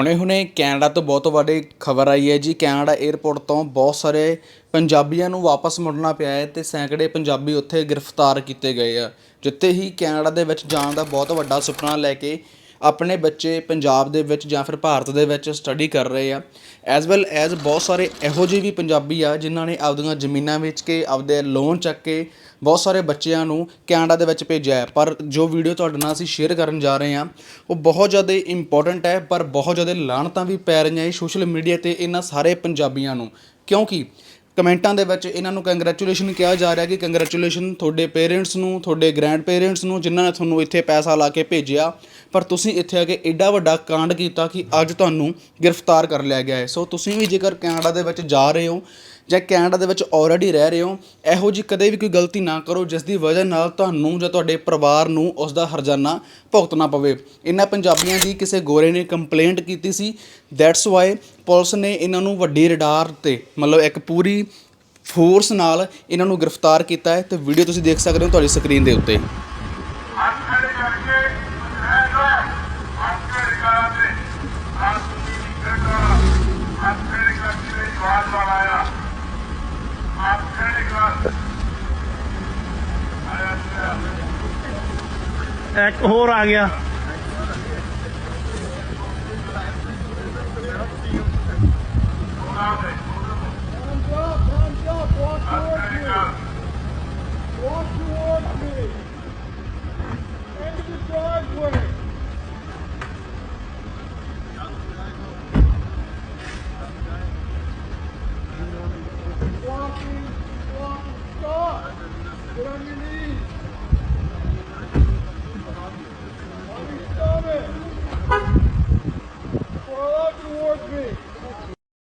ਹੁਣੇ-ਹੁਣੇ Canada ਤੋਂ ਬਹੁਤ ਵੱਡੀ ਖਬਰ ਆਈ ਹੈ ਜੀ। ਕੈਨੇਡਾ 에ਅਰਪੋਰਟ ਤੋਂ ਬਹੁਤ ਸਾਰੇ ਪੰਜਾਬੀਆਂ ਨੂੰ ਵਾਪਸ ਮੁੜਨਾ ਪਿਆ ਹੈ ਤੇ ਸੈਂਕੜੇ ਪੰਜਾਬੀ ਉੱਥੇ ਗ੍ਰਿਫਤਾਰ ਕੀਤੇ ਗਏ ਆ। ਜਿੱਥੇ ਹੀ ਕੈਨੇਡਾ ਦੇ ਵਿੱਚ ਜਾਣ ਦਾ ਬਹੁਤ ਵੱਡਾ ਸੁਪਨਾ ਲੈ ਕੇ ਆਪਣੇ ਬੱਚੇ ਪੰਜਾਬ ਦੇ ਵਿੱਚ ਜਾਂ ਫਿਰ ਭਾਰਤ ਦੇ ਵਿੱਚ ਸਟੱਡੀ ਕਰ ਰਹੇ ਆ। ਐਜ਼ ਵੈਲ ਐਜ਼ ਬਹੁਤ ਸਾਰੇ ਇਹੋ ਜਿਹੇ ਵੀ ਪੰਜਾਬੀ ਆ ਜਿਨ੍ਹਾਂ ਨੇ ਆਪਦੀਆਂ ਜ਼ਮੀਨਾਂ ਵੇਚ ਕੇ, ਆਪਦੇ ਲੋਨ ਚੱਕ ਕੇ ਬਹੁਤ ਸਾਰੇ ਬੱਚਿਆਂ ਨੂੰ ਕੈਨੇਡਾ ਦੇ ਵਿੱਚ ਭੇਜਿਆ ਹੈ। ਪਰ ਜੋ ਵੀਡੀਓ ਤੁਹਾਡੇ ਨਾਲ ਅਸੀਂ ਸ਼ੇਅਰ ਕਰਨ ਜਾ ਰਹੇ ਹਾਂ, ਉਹ ਬਹੁਤ ਜ਼ਿਆਦਾ ਇੰਪੋਰਟੈਂਟ ਹੈ, ਪਰ ਬਹੁਤ ਜ਼ਿਆਦਾ ਲਾਹਣਤਾਂ ਵੀ ਪੈ ਰਹੀਆਂ ਇਹ ਸੋਸ਼ਲ ਮੀਡੀਆ ਤੇ ਇਹਨਾਂ ਸਾਰੇ ਪੰਜਾਬੀਆਂ ਨੂੰ। ਕਿਉਂਕਿ ਕਮੈਂਟਾਂ ਦੇ ਵਿੱਚ ਇਹਨਾਂ ਨੂੰ ਕੰਗ੍ਰੈਚੁਲੇਸ਼ਨ ਕਿਹਾ ਜਾ ਰਿਹਾ ਕਿ ਕੰਗ੍ਰੈਚੁਲੇਸ਼ਨ ਤੁਹਾਡੇ ਪੇਰੈਂਟਸ ਨੂੰ, ਤੁਹਾਡੇ ਗ੍ਰੈਂਡ ਪੇਰੈਂਟਸ ਨੂੰ, ਜਿਨ੍ਹਾਂ ਨੇ ਤੁਹਾਨੂੰ ਇੱਥੇ ਪੈਸਾ ਲਾ ਕੇ ਭੇਜਿਆ। ਪਰ ਤੁਸੀਂ ਇੱਥੇ ਆ ਕੇ ਐਡਾ ਵੱਡਾ ਕਾਂਡ ਕੀਤਾ ਕਿ ਅੱਜ ਤੁਹਾਨੂੰ ਗ੍ਰਿਫਤਾਰ ਕਰ ਲਿਆ ਗਿਆ ਹੈ। ਸੋ ਤੁਸੀਂ ਵੀ ਜੇਕਰ ਕੈਨੇਡਾ ਦੇ ਵਿੱਚ ਜਾ ਰਹੇ ਹੋ ਜਾਂ ਕੈਨੇਡਾ ਦੇ ਵਿੱਚ ਆਲਰੇਡੀ ਰਹਿ ਰਹੇ ਹੋ, ਇਹੋ ਜੀ ਕਦੇ ਵੀ ਕੋਈ ਗਲਤੀ ਨਾ ਕਰੋ, ਜਿਸ ਦੀ ਵਜ੍ਹਾ ਨਾਲ ਤੁਹਾਨੂੰ ਜਾਂ ਤੁਹਾਡੇ ਪਰਿਵਾਰ ਨੂੰ ਉਸ ਦਾ ਹਰਜਾਨਾ ਭੁਗਤਣਾ ਪਵੇ। ਇਹਨਾਂ ਪੰਜਾਬੀਆਂ ਦੀ ਕਿਸੇ ਗੋਰੇ ਨੇ ਕੰਪਲੇਂਟ ਕੀਤੀ ਸੀ। ਦੈਟਸ ਵਾਈ ਪੁਲਿਸ ਨੇ ਇਹਨਾਂ ਨੂੰ ਵੱਡੀ ਰਡਾਰ ਤੇ, ਮਤਲਬ ਇੱਕ ਪੂਰੀ ਫੋਰਸ ਨਾਲ ਇਹਨਾਂ ਨੂੰ ਗ੍ਰਿਫਤਾਰ ਕੀਤਾ ਹੈ। ਤੇ ਵੀਡੀਓ ਤੁਸੀਂ ਦੇਖ ਸਕਦੇ ਹੋ ਤੁਹਾਡੀ ਸਕਰੀਨ ਦੇ ਉੱਤੇ। ਹੱਥ ਇੱਕ ਹੋਰ ਆ ਗਿਆ। Walking, walking, stop. Get on your knees.